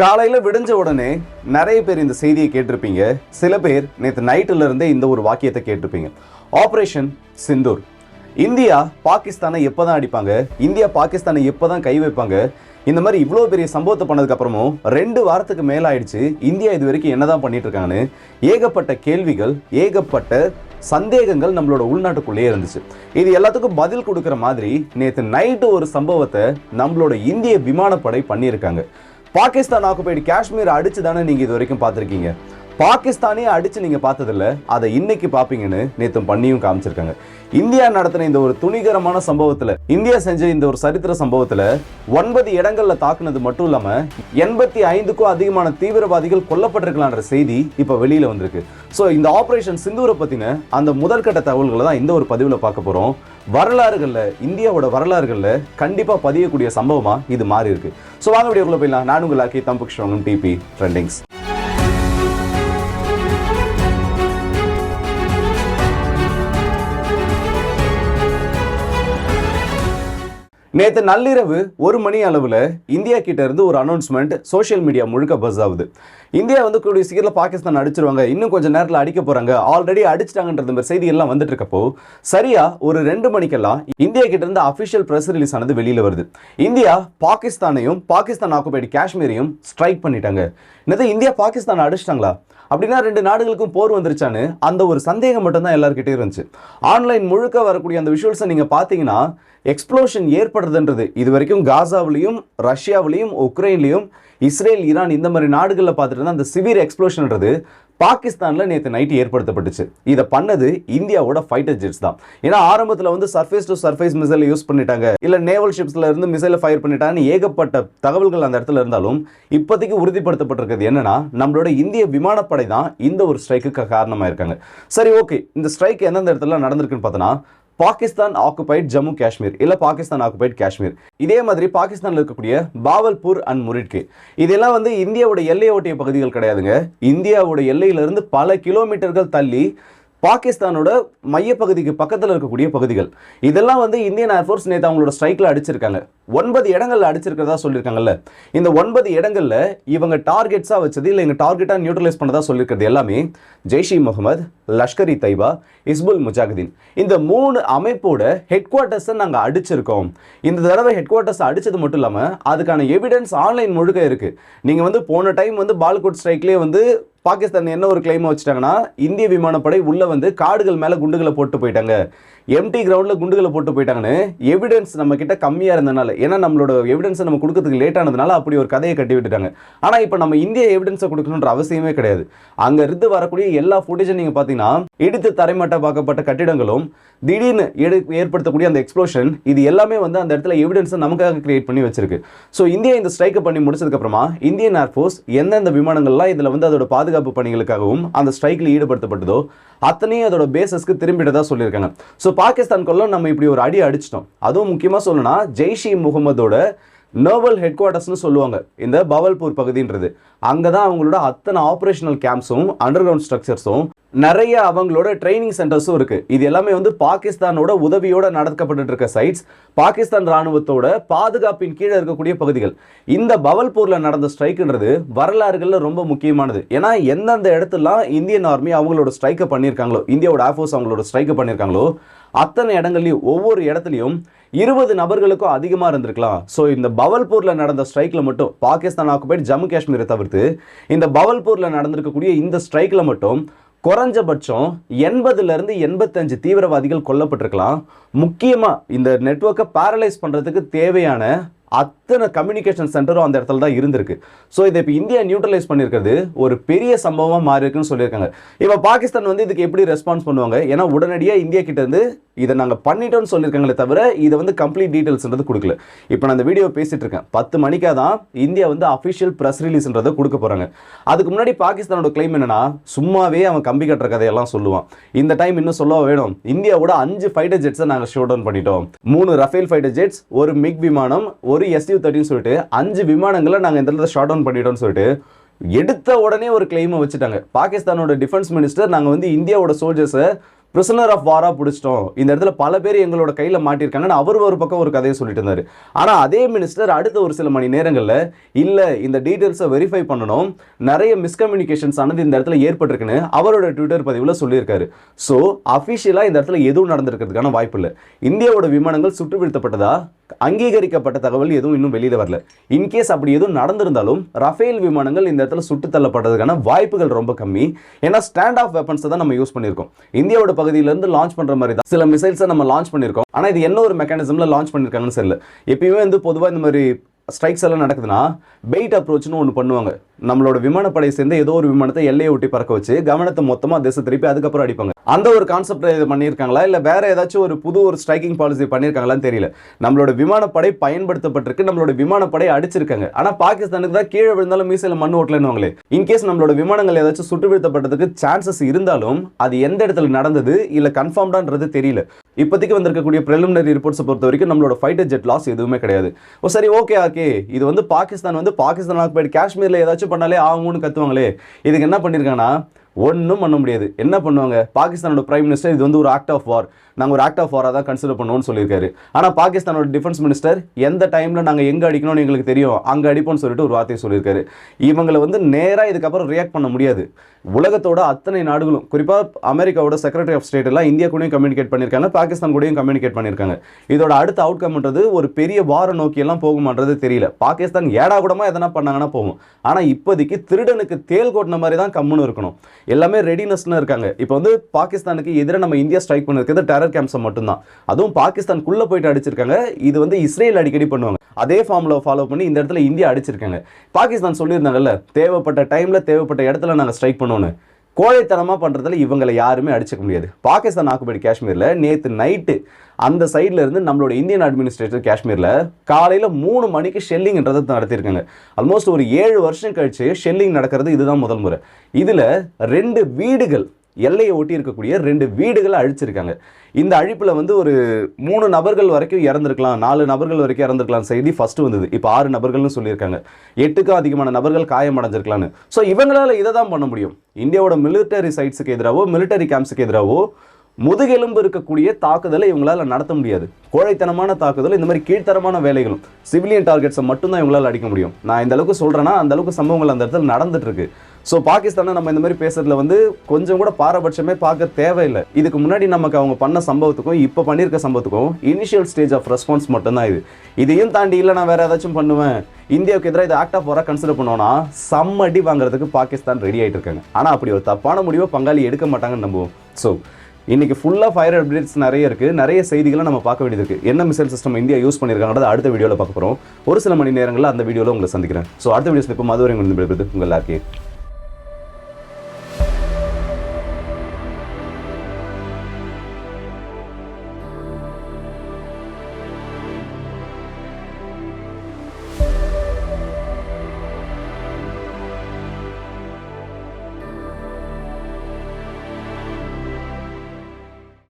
காலையில் விடிஞ்ச உடனே நிறைய பேர் இந்த செய்தியை கேட்டிருப்பீங்க. சில பேர் நேற்று நைட்டுல இருந்தே இந்த ஒரு வாக்கியத்தை கேட்டிருப்பீங்க. ஆப்ரேஷன் சிந்தூர் இந்தியா பாகிஸ்தானை எப்போ தான் அடிப்பாங்க? இந்தியா பாகிஸ்தானை எப்பதான் கை வைப்பாங்க? இந்த மாதிரி இவ்வளோ பெரிய சம்பவத்தை பண்ணதுக்கப்புறமும் ரெண்டு வாரத்துக்கு மேலாயிடுச்சு. இந்தியா இது வரைக்கும் என்னதான் பண்ணிட்டு இருக்காங்கன்னு ஏகப்பட்ட கேள்விகள் ஏகப்பட்ட சந்தேகங்கள் நம்மளோட உள்நாட்டுக்குள்ளேயே இருந்துச்சு. இது எல்லாத்துக்கும் பதில் கொடுக்குற மாதிரி நேற்று நைட்டு ஒரு சம்பவத்தை நம்மளோட இந்திய விமானப்படை பண்ணியிருக்காங்க. பாகிஸ்தான் ஆக்குபைடு காஷ்மீர் அடிச்சு தானே நீங்க இது வரைக்கும் பார்த்துருக்கீங்க? பாகிஸ்தானே அடிச்சு நீங்க பார்த்ததில்ல. அதை இன்னைக்கு பாப்பீங்கன்னு நேற்று பண்ணியும் காமிச்சிருக்காங்க. இந்தியா நடத்தின இந்த ஒரு துணிகரமான சம்பவத்துல இந்தியா செஞ்ச இந்த ஒரு சரித்திர சம்பவத்துல ஒன்பது இடங்கள்ல தாக்குனது மட்டும் இல்லாம எண்பத்தி ஐந்துக்கும் அதிகமான தீவிரவாதிகள் கொல்லப்பட்டிருக்கலான்ற செய்தி இப்ப வெளியில வந்திருக்கு. ஸோ இந்த ஆபரேஷன் சிந்தூரை பத்தின அந்த முதற்கட்ட தகவல்களை தான் இந்த ஒரு பதிவுல பார்க்க போறோம். வரலாறுகளில் இந்தியாவோட வரலாறுகளில் கண்டிப்பாக பதியக்கூடிய சம்பவமா இது மாறி இருக்கு ஸோ வாங்க வீடியோக்குள்ளே போயிடலாம். நான் உங்கள் ஆக்கி தம்புக்ஷவங்கும் டிபி ட்ரெண்டிங்ஸ் நேற்று நள்ளிரவு ஒரு மணி அளவில் இந்தியா கிட்ட இருந்து ஒரு அனௌன்ஸ்மெண்ட் சோஷியல் மீடியா முழுக்க பஸ் ஆகுது. இந்தியா வந்து கூடிய சீக்கிரத்தில் பாகிஸ்தான் அடிச்சிருவாங்க. இன்னும் கொஞ்சம் நேரத்தில் அடிக்க போறாங்க. ஆல்ரெடி அடிச்சிட்டாங்கன்ற மாதிரி செய்திகள்லாம் வந்துட்டு இருக்கப்போ சரியா ஒரு ரெண்டு மணிக்கெல்லாம் இந்தியா கிட்ட இருந்து அபிஷியல் ப்ரெஸ் ரிலீஸ் ஆனது வெளியில வருது. இந்தியா பாகிஸ்தானையும் பாகிஸ்தான் ஆக்குபைடு காஷ்மீரையும் ஸ்ட்ரைக் பண்ணிட்டாங்க. என்னது இந்தியா பாகிஸ்தான் அடிச்சிட்டாங்களா? அப்படின்னா ரெண்டு நாடுகளுக்கும் போர் வந்துருச்சான்னு அந்த ஒரு சந்தேகம் மட்டும்தான் எல்லாருக்கிட்டே இருந்துச்சு. ஆன்லைன் முழுக்க வரக்கூடிய அந்த விஷுவல்ஸை நீங்கள் பார்த்தீங்கன்னா எக்ஸ்ப்ளோஷன் ஏற்படுறதுன்றது. இது வரைக்கும் காசாவிலையும் ரஷ்யாவிலையும் உக்ரைன்லையும் இஸ்ரேல் ஈரான் இந்த மாதிரி நாடுகளில் பார்த்துட்டு இருந்தா அந்த சிவியர் எக்ஸ்ப்ளோஷன்ன்றது பாகிஸ்தானில் நேற்று நைட்டு ஏற்படுத்தப்பட்டுச்சு. இதை பண்ணது இந்தியாவோட ஃபைட்டர் ஜெட்ஸ் தான். ஏன்னா ஆரம்பத்தில் வந்து surface to surface missile use பண்ணிட்டாங்க. இல்லை நேவல் ஷிப்ஸ்ல இருந்து மிசைலை ஃபயர் பண்ணிட்டாங்கன்னு ஏகப்பட்ட தகவல்கள் அந்த இடத்துல இருந்தாலும் இப்போதைக்கு உறுதிப்படுத்தப்பட்டிருக்கிறது என்னன்னா நம்மளோட இந்திய விமானப்படை தான் இந்த ஒரு ஸ்ட்ரைக்கு காரணமாக இருக்காங்க சரி ஓகே இந்த ஸ்ட்ரைக் எந்தெந்த இடத்துல நடந்திருக்குன்னு பார்த்தோன்னா பாகிஸ்தான் ஆக்குபைட் ஜம்மு காஷ்மீர் இல்லை பாகிஸ்தான் ஆக்குபைட் காஷ்மீர். இதே மாதிரி பாகிஸ்தானில் இருக்கக்கூடிய பாவல்பூர் அண்ட் முரிட்கு. இதெல்லாம் வந்து இந்தியாவோட எல்லையை ஒட்டிய பகுதிகள் கிடையாதுங்க. இந்தியாவோட எல்லையிலிருந்து பல கிலோமீட்டர்கள் தள்ளி பாகிஸ்தானோட மையப்பகுதிக்கு பக்கத்தில் இருக்கக்கூடிய பகுதிகள். இதெல்லாம் வந்து இந்தியன் ஏர்ஃபோர்ஸ் நேற்று அவங்களோட ஸ்ட்ரைக்கில் அடிச்சிருக்காங்க. ஒன்பது இடங்கள்ல அடிச்சிருக்கிறதா சொல்லியிருக்காங்கல்ல. இந்த ஒன்பது இடங்கள்ல இவங்க டார்கெட்ஸாக வச்சது இல்லை இங்கே டார்கெட்டாக நியூட்ரலைஸ் பண்ணதா சொல்லியிருக்கிறது எல்லாமே ஜெய்ஷ் இ முகமது லஷ்கர் இ தைபா இஸ்புல் முஜாஹிதீன். இந்த மூணு அமைப்போட ஹெட் குவார்ட்டர்ஸை நாங்கள் அடிச்சிருக்கோம். இந்த தடவை ஹெட் குவார்ட்டர்ஸ் அடித்தது மட்டும் இல்லாமல் அதுக்கான எவிடன்ஸ் ஆன்லைன் முழுக்க இருக்குது நீங்கள் வந்து போன டைம் வந்து பால்கோட் ஸ்ட்ரைக்லேயே வந்து பாகிஸ்தான் என்ன ஒரு கிளைமை வச்சுட்டாங்கன்னா இந்திய விமானப்படை உள்ளே வந்து காடுகள் மேலே குண்டுகளை போட்டு போயிட்டாங்க. எம்டி கிரவுண்டில் குண்டுகளை போட்டு போயிட்டாங்கன்னு எவிடன்ஸ் நம்ம கிட்ட கம்மியா இருந்தனால ஏன்னா நம்மளோட எவிடன்ஸை நம்ம கொடுக்கறதுக்கு லேட் ஆனதுனால அப்படி ஒரு கதையை கட்டி விட்டுட்டாங்க. ஆனால் இப்போ நம்ம இந்திய எவிடன்ஸை கொடுக்கணுன்ற அவசியமே கிடையாது. அங்கே இருந்து வரக்கூடிய எல்லா ஃபுட்டேஜும் நீங்கள் பார்த்தீங்கன்னா இடித்து தரைமட்டமாக்கப்பட்ட கட்டிடங்களும் திடீர்னு எடு ஏற்படுத்தக்கூடிய அந்த எக்ஸ்ப்ளோஷன் இது எல்லாமே வந்து அந்த இடத்துல எவிடன்ஸை நமக்காக கிரியேட் பண்ணி வச்சிருக்கு. ஸோ இந்தியா இந்த ஸ்ட்ரைக்கை பண்ணி முடிச்சதுக்கப்புறமா இந்தியன் ஏர்ஃபோர்ஸ் எந்தெந்த விமானங்கள்லாம் இதில் வந்து அதோட பாதுகாப்பு பணிகளுக்காகவும் அந்த ஸ்ட்ரைக்கில் ஈடுபடுத்தப்பட்டதோ அத்தனையும் அதோட பேசஸ்க்கு திரும்பிட்டதாக சொல்லியிருக்காங்க. ஸோ பாகிஸ்தான்குள்ள நம்ம இப்படி ஒரு அடி அடிச்சிட்டோம். அதுவும் முக்கியமாக சொல்லணும்னா ஜெய்ஷ் இ முகமதோட நோவல் ஹெட் குவார்ட்டர்ஸ்னு சொல்லுவாங்க. இந்த பவல்பூர் பகுதின்றது. அங்கே தான் அவங்களோட அத்தனை ஆப்ரேஷனல் கேம்ப்ஸும் அண்டர் கிரவுண்ட் ஸ்ட்ரக்சர்ஸும் நிறைய அவங்களோட ட்ரைனிங் சென்டர்ஸும் இருக்கு. இது எல்லாமே வந்து பாகிஸ்தானோட உதவியோட நடக்கப்பட்டு இருக்க சைட்ஸ் பாகிஸ்தான் ராணுவத்தோட பாதுகாப்பின் கீழே இருக்கக்கூடிய பகுதிகள். இந்த பவல்பூர்ல நடந்த ஸ்ட்ரைக்குன்றது வரலாறுகளில் ரொம்ப முக்கியமானது. ஏன்னா எந்தெந்த இடத்துலாம் இந்தியன் ஆர்மி அவங்களோட ஸ்ட்ரைக்கை பண்ணியிருக்காங்களோ இந்தியாவோட ஆஃபோர்ஸ் அவங்களோட ஸ்ட்ரைக்கை பண்ணியிருக்காங்களோ அத்தனை இடங்கள்லையும் ஒவ்வொரு இடத்துலையும் இருபது நபர்களுக்கும் அதிகமாக இருந்திருக்கலாம். ஸோ இந்த பவல்பூரில் நடந்த ஸ்ட்ரைக்கில் மட்டும் பாகிஸ்தான் ஆக்குபைட் ஜம்மு காஷ்மீரை தவிர்த்து இந்த பவல்பூரில் நடந்திருக்கக்கூடிய இந்த ஸ்ட்ரைக்கில் மட்டும் குறைஞ்சபட்சம் எண்பதுலேருந்து எண்பத்தஞ்சு தீவிரவாதிகள் கொல்லப்பட்டிருக்கலாம். முக்கியமாக இந்த நெட்ஒர்க்கை பேரலைஸ் பண்ணுறதுக்கு தேவையான அத்தனை கம்யூனிகேஷன் சென்டரும் அந்த இடத்துல தான் இருந்திருக்கு. ஸோ இதை இப்போ இந்தியா நியூட்ரலைஸ் பண்ணியிருக்கிறது ஒரு பெரிய சம்பவமாக மாறி இருக்குன்னு சொல்லியிருக்காங்க. இப்போ பாகிஸ்தான் வந்து இதுக்கு எப்படி ரெஸ்பான்ஸ் பண்ணுவாங்க? ஏன்னா உடனடியாக இந்தியா கிட்டேருந்து இதை நாங்கள் பண்ணிட்டோம்னு சொல்லியிருக்காங்களே தவிர இதை வந்து கம்ப்ளீட் டீட்டெயில்ஸ்ன்றது கொடுக்கல. இப்போ நான் அந்த வீடியோ பேசிட்டு இருக்கேன். பத்து மணிக்காக தான் இந்தியா வந்து அஃபிஷியல் ப்ரெஸ் ரிலீஸ்ன்றதை கொடுக்க போகிறாங்க அதுக்கு முன்னாடி பாகிஸ்தானோட கிளைம் என்னென்னா சும்மாவே அவன் கம்பி கட்டுற கதையெல்லாம் சொல்லுவான். இந்த டைம் இன்னும் சொல்ல வேணும்? இந்தியாவோட அஞ்சு ஃபைட்டர் ஜெட்ஸை நாங்கள் ஷோ டவுன் பண்ணிட்டோம். மூணு ரஃபேல் ஃபைட்டர் ஜெட்ஸ் ஒரு மிக் விமானம் ஒரு எஸ்யூ தேர்ட்டின்னு சொல்லிட்டு அஞ்சு விமானங்களை நாங்கள் இந்த இடத்துல ஷார்ட் டவுன் பண்ணிட்டோம்னு சொல்லிட்டு எடுத்த உடனே ஒரு கிளைமை வச்சுட்டாங்க. பாகிஸ்தானோட டிஃபென்ஸ் மினிஸ்டர் நாங்கள் வந்து இந்தியாவோட சோல்ஜர்ஸை பிரிசனர் ஆஃப் வாரா பிடிச்சிட்டோம். இந்த இடத்துல பல பேர் எங்களோட கையில் மாட்டியிருக்காங்கன்னு அவர் ஒரு பக்கம் ஒரு கதையை சொல்லிட்டு இருந்தார். ஆனால் அதே மினிஸ்டர் அடுத்த ஒரு சில மணி நேரங்களில் இல்லை இந்த டீட்டெயில்ஸை வெரிஃபை பண்ணணும். நிறைய மிஸ்கம்யூனிகேஷன்ஸ் ஆனது இந்த இடத்துல ஏற்பட்டிருக்குன்னு அவரோட ட்விட்டர் பதிவில் சொல்லியிருக்காரு. ஸோ அஃபிஷியலாக இந்த இடத்துல எதுவும் நடந்திருக்கிறதுக்கான வாய்ப்பு இல்லை. இந்தியாவோட விமானங்கள் சுட்டு வீழ்த்தப்பட்டதா? அங்கீகரிக்கப்பட்ட தகவல் எதுவும் இன்னும் வெளியில் வரல. இன்கேஸ் அப்படி எதுவும் நடந்திருந்தாலும் ரஃபேல் விமானங்கள் இந்த இடத்துல சுட்டு தள்ளப்பட்டதுக்கான வாய்ப்புகள் ரொம்ப கம்மி. ஏன்னா ஸ்டாண்ட் ஆஃப் வெப்பன்ஸை தான் நம்ம யூஸ் பண்ணியிருக்கோம். இந்தியாவோட பகுதியிலேருந்து லான்ச் பண்ணுற மாதிரி தான். சில மிசைல்ஸை நம்ம லான்ச் பண்ணியிருக்கோம். ஆனால் இது என்ன ஒரு மெக்கானிசமில் லான்ச் பண்ணியிருக்காங்கன்னு சரியில்லை எப்பயுமே வந்து பொதுவாக இந்த மாதிரி ஸ்ட்ரைக்ஸ் எல்லாம் நடக்குதுன்னா பெயிட் அப்ரோச்னு ஒன்று பண்ணுவாங்க. நம்மளோட விமானப்படை சேர்ந்து ஏதோ ஒரு விமானத்தை எல்லையை ஒட்டி பறக்க வச்சு கவனத்தை மொத்தமாக திசை திருப்பி அதுக்கப்புறம் அடிப்பாங்க. அந்த ஒரு கான்செப்ட் இது பண்ணியிருக்காங்களா? இல்லை வேற ஏதாச்சும் ஒரு புது ஒரு ஸ்ட்ரைக்கிங் பாலிசி பண்ணியிருக்காங்களான்னு தெரியல. நம்மளோட விமானப்படை பயன்படுத்தப்பட்டிருக்கு நம்மளோட விமானப்படை அடிச்சிருக்காங்க. ஆனால் பாகிஸ்தானுக்கு தான் கீழே விழுந்தாலும் மீசையில் மண் ஓட்டலன்னு இன்கேஸ் நம்மளோட விமானங்கள் ஏதாச்சும் சுட்டு வீழ்த்தப்பட்டதுக்கு சான்சஸ் இருந்தாலும் அது எந்த இடத்துல நடந்தது இல்லை கன்ஃபார்ம்டான்றது தெரியல. இப்போதைக்கு வந்திருக்கக்கூடிய ப்ரிலிமினரி ரிப்போர்ட்ஸை பொறுத்த வரைக்கும் நம்மளோட ஃபைட்டர் ஜெட் லாஸ் எதுவுமே கிடையாது. ஓ சரி ஓகே ஓகே இது வந்து பாகிஸ்தான் வந்து பாகிஸ்தான் ஆக்குபைடு காஷ்மீரில் ஏதாச்சும் பண்ணாலே ஆகும்னு கத்துவாங்களே. இதுக்கு என்ன பண்ணியிருக்காங்கன்னா ஒன்றும் பண்ண முடியாது. என்ன பண்ணுவாங்க? பாகிஸ்தானோட பிரைம் மினிஸ்டர் இது வந்து ஒரு ஆக்ட் ஆஃப் வார் நாங்கள் ஒரு ஆக்ட் ஆஃப் வாராக தான் கன்சிடர் பண்ணுவோம்னு சொல்லியிருக்காரு. ஆனால் பாகிஸ்தானோட டிஃபென்ஸ் மினிஸ்டர் எந்த டைமில் நாங்கள் எங்கே அடிக்கணும்னு எங்களுக்கு தெரியும் அங்கே அடிப்போம்னு சொல்லிட்டு ஒரு வார்த்தையை சொல்லியிருக்காரு. இவங்களை வந்து நேராக இதுக்கப்புறம் ரியாக்ட் பண்ண முடியாது. உலகத்தோட அத்தனை நாடுகளும் குறிப்பாக அமெரிக்காவோட செக்ரட்டரி ஆஃப் ஸ்டேட் எல்லாம் இந்தியா கூடயும் கம்யூனிகேட் பண்ணியிருக்காங்க பாகிஸ்தான் கூடயும் கம்யூனிகேட் பண்ணியிருக்காங்க. இதோட அடுத்த அவுட்கம்ன்றது ஒரு பெரிய வார நோக்கியெல்லாம் போகுமான்றது தெரியல. பாகிஸ்தான் ஏடா கூடமாக எதனா பண்ணாங்கன்னா போகும். ஆனால் இப்போதைக்கு திருடனுக்கு தேல் கொட்டின மாதிரி தான் கம்முன்னு இருக்கணும். எல்லாமே ரெடினஸ்னு இருக்காங்க. இப்போ வந்து பாகிஸ்தானுக்கு எதிராக நம்ம இந்தியா ஸ்ட்ரைக் பண்ணிருக்கிறது டெரர் கேம்ப்ஸை மட்டும்தான். அதுவும் பாகிஸ்தானுக்குள்ளே போயிட்டு அடிச்சிருக்காங்க. இது வந்து இஸ்ரேல் அடிக்கடி பண்ணுவாங்க. அதே ஃபார்மில் ஃபாலோ பண்ணி இந்த இடத்துல இந்தியா அடிச்சிருக்காங்க. பாகிஸ்தான் சொல்லியிருந்தாங்கல்ல தேவைப்பட்ட டைமில் தேவைப்பட்ட இடத்துல நாங்கள் ஸ்ட்ரைக் பண்ணோன்னு கோழைத்தனமாக பண்ணுறதுல இவங்களை யாருமே அடிச்சுக்க முடியாது. பாகிஸ்தான் ஆக்குபடி காஷ்மீரில் நேற்று நைட்டு அந்த சைடில் இருந்து நம்மளோட இந்தியன் அட்மினிஸ்ட்ரேட்டர் காஷ்மீரில் காலையில் மூணு மணிக்கு ஷெல்லிங்ன்றதை நடத்தியிருக்காங்க. ஆல்மோஸ்ட் ஒரு ஏழு வருஷம் கழித்து ஷெல்லிங் நடக்கிறது இதுதான் முதல் முறை. இதில் ரெண்டு வீடுகள் எல்லையை ஒட்டி இருக்கக்கூடிய ரெண்டு வீடுகளை அழிச்சிருக்காங்க. இந்த அழிப்பில் வந்து ஒரு மூணு நபர்கள் வரைக்கும் இறந்துருக்கலாம் நாலு நபர்கள் வரைக்கும் இறந்துருக்கலாம் செய்தி ஃபஸ்ட்டு வந்தது. இப்போ ஆறு நபர்கள்னு சொல்லியிருக்காங்க. எட்டுக்கும் அதிகமான நபர்கள் காயமடைஞ்சிருக்கலான்னு ஸோ இவங்களால் இதை தான் பண்ண முடியும். இந்தியாவோட மிலிட்டரி சைட்ஸுக்கு எதிராகவோ மிலிட்டரி கேம்ப்ஸுக்கு எதிராகவோ முதுகெலும்பு இருக்கக்கூடிய தாக்குதலை இவங்களால் நடத்த முடியாது. கோழைத்தனமான தாக்குதல் இந்த மாதிரி கீழ்த்தரமான வேலைகளும் சிவிலியன் டார்கெட்ஸை மட்டும்தான் இவங்களால் அடிக்க முடியும். நான் இந்த அளவுக்கு சொல்கிறேன்னா அந்த அளவுக்கு சம்பவங்கள் அந்த இடத்துல நடந்துட்டு இருக்கு. ஸோ பாகிஸ்தானை நம்ம இந்த மாதிரி பேசுறதுல வந்து கொஞ்சம் கூட பாரபட்சமே பார்க்க தேவையில்லை. இதுக்கு முன்னாடி நமக்கு அவங்க பண்ண சம்பவத்துக்கும் இப்போ பண்ணியிருக்க சம்பவத்துக்கும் இனிஷியல் ஸ்டேஜ் ஆஃப் ரெஸ்பான்ஸ் மட்டும்தான் இது. இதையும் தாண்டி இல்லை நான் வேற ஏதாச்சும் பண்ணுவேன். இந்தியாவுக்கு எதிராக இது ஆக்ட் ஆஃப் வர கன்சிடர் பண்ணுவோம்னா செம்ம அடி வாங்குறதுக்கு பாகிஸ்தான் ரெடி ஆகிட்டு இருக்காங்க. ஆனால் அப்படி ஒரு தப்பான முடிவை பங்காளி எடுக்க மாட்டாங்கன்னு நம்புவோம். ஸோ இன்றைக்கி ஃபுல்லாக ஃபயர் அப்டேட்ஸ் நிறைய இருக்குது நிறைய செய்திகளை நம்ம பார்க்க வேண்டியது இருக்குது என்ன மிசைல் சிஸ்டம் இந்தியா யூஸ் பண்ணியிருக்காங்கிறத அடுத்த வீடியோவில் பார்க்க போகிறோம் ஒரு சில மணி நேரங்களில் அந்த வீடியோவில் உங்களை சந்திக்கிறேன். ஸோ அடுத்த வீடியோஸ் இப்போ மதுவரை உங்கள் எல்லாருக்கே